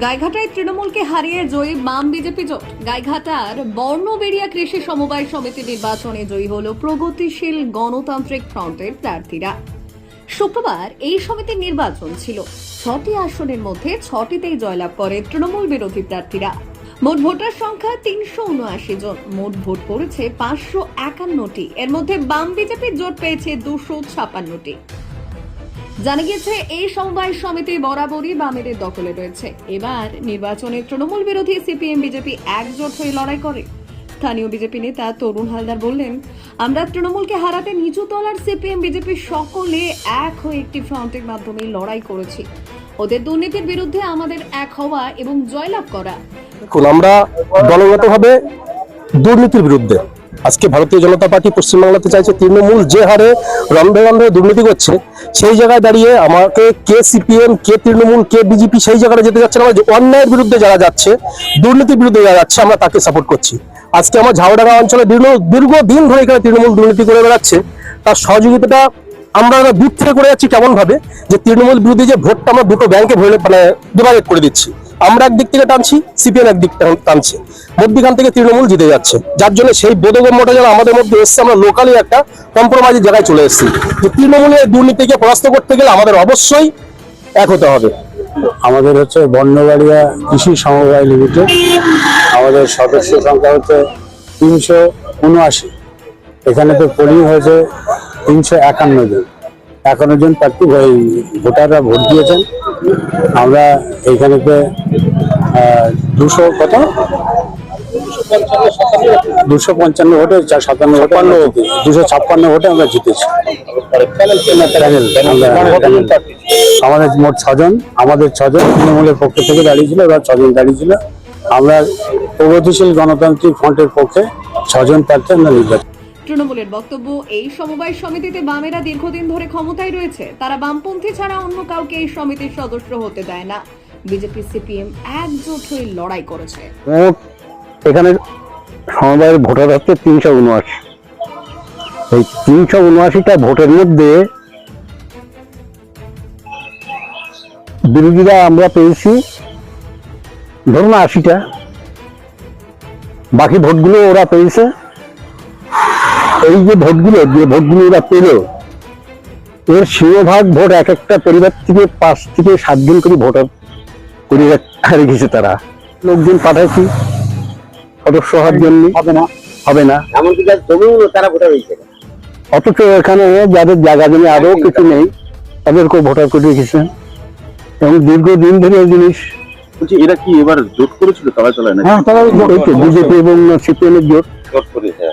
গাইঘাটায় তৃণমূলকে হারিয়ে জয়ী বাম বিজেপি জোট। গাইঘাটার বর্ণবেড়িয়া কৃষি সমবায় সমিতি নির্বাচনে জয়ী হল প্রগতিশীল গণতান্ত্রিক ফ্রন্টের প্রার্থীরা। শুক্রবার এই সমিতির নির্বাচন ছিল। ছটি আসনের মধ্যে ছটিতেই জয়লাভ করে তৃণমূল বিরোধী প্রার্থীরা। মোট ভোটার সংখ্যা তিনশো উনআশি জন। মোট ভোট পড়েছে পাঁচশো একান্নটি। এর মধ্যে বাম বিজেপি জোট পেয়েছে দুশো ছাপান্নটি। জানা গিয়েছে, এই সমবায় সমিতি বরাবরই বামেদের দখলে রয়েছে। এবার নির্বাচনে তৃণমূল বিরোধী সিপিএম, বিজেপি একজোট হয়ে লড়াই করে। স্থানীয় বিজেপি নেতা তরুণ হালদার বললেন, আমরা তৃণমূলকে হারাতে নিচু তলার সিপিএম, বিজেপি সকলে এক হয়ে একটি ফ্রন্টের মাধ্যমে লড়াই করেছি। ওদের দুর্নীতির বিরুদ্ধে আমাদের এক হওয়া এবং জয়লাভ করা। আমরা দলগতভাবে দুর্নীতির বিরুদ্ধে আজকে ভারতীয় জনতা পার্টি পশ্চিমবাংলাতে চাইছে তৃণমূল যে হারে রন্ধে রন্ধে দুর্নীতি করছে, সেই জায়গায় দাঁড়িয়ে আমাকে কে সিপিএম, কে তৃণমূল, কে বিজেপি, সেই জায়গায় যেতে যাচ্ছে না যে অন্যায়ের বিরুদ্ধে যারা যাচ্ছে, দুর্নীতির বিরুদ্ধে যারা যাচ্ছে, আমরা তাকে সাপোর্ট করছি। আজকে আমার ঝাউডাঙ্গা অঞ্চলে দীর্ঘ দীর্ঘদিন ধরে এখানে তৃণমূল দুর্নীতি করে বেড়াচ্ছে। তার সহযোগিতাটা আমরা দূর থেকে করে যাচ্ছি কেমন ভাবে যে তৃণমূল বিরোধী যে ভোটটা আমরা দুটো ব্যাংকে ভরে মানে ডিভাইড করে দিচ্ছি। আমরা একদিক থেকে টানছি, সিপিএম একদিক টানছে। মধ্যখান থেকে তৃণমূল জিতে যাচ্ছে। যার জন্য সেই বোধগম্যটা যেন আমাদের মধ্যে এসছে, আমরা লোকালি একটা কম্প্রোমাইজের জায়গায় চলে এসেছি। যে তৃণমূলের দুর্নীতিকে পরাস্ত করতে গেলে আমাদের অবশ্যই এক হতে হবে। আমাদের হচ্ছে বর্ণবাড়িয়া কৃষি সমবায় লিমিটেড আমাদের সদস্য সংখ্যা হচ্ছে তিনশো উনআশি। এখানে তো পোলিং হয়েছে তিনশো একান্ন জন। একান্ন জন প্রার্থী ভোটাররা ভোট দিয়েছেন। আমরা এইখানেতে দুশো কত? দুশো পঞ্চান্ন ভোটে সাতান্ন আমরা দুশো ছাপ্পান্ন ভোটে আমরা জিতেছি। আমাদের মোট ছজন আমাদের ছজন তৃণমূলের পক্ষ থেকে দাঁড়িয়েছিল এবার ছজন দাঁড়িয়েছিল। আমরা প্রগতিশীল গণতান্ত্রিক ফ্রন্টের পক্ষে ছজন প্রার্থী আমরা নির্বাচন তৃণমূলের বক্তব্য, এই সমবায় সমিতিতে বামেরা দীর্ঘদিন ধরে ক্ষমতায় রয়েছে। তারা বামপন্থী ছাড়া অন্য কাউকে এই সমিতির সদস্য হতে দেয় না। বিজেপি, সিপিএম একজোট হয়ে লড়াই করেছে। এখানে সমবায়ের ভোটার হচ্ছে তিনশো উনআশি। এই তিনশো উনআশিটা ভোটের মধ্যে বিরোধীরা আমরা পেয়েছি। ধরুন আশিটা। বাকি ভোটগুলো ওরা পেয়েছে। এই যে ভোটগুলো যে ভোটগুলো ওরা পেল এর সিংহভাগ ভোট এক একটা পরিবার থেকে পাঁচ থেকে সাতজন করে ভোটার করে রেখেছে তারা। লোকজন পাঠাচ্ছি সদস্য হওয়ার জন্য। হবে না। হবে না। এমনকি তারা ভোটার হয়েছে। অথচ এখানে যাদের জায়গা জমি আরও কিছু নেই তাদেরকেও ভোটার করে রেখেছেন এবং দীর্ঘদিন ধরে এই জিনিস বলছি এরা কি এবার জোট করেছিল? তলায় তলায় না? হ্যাঁ তারা বিজেপি এবং সিপিএম এর জোট। জোট করেছে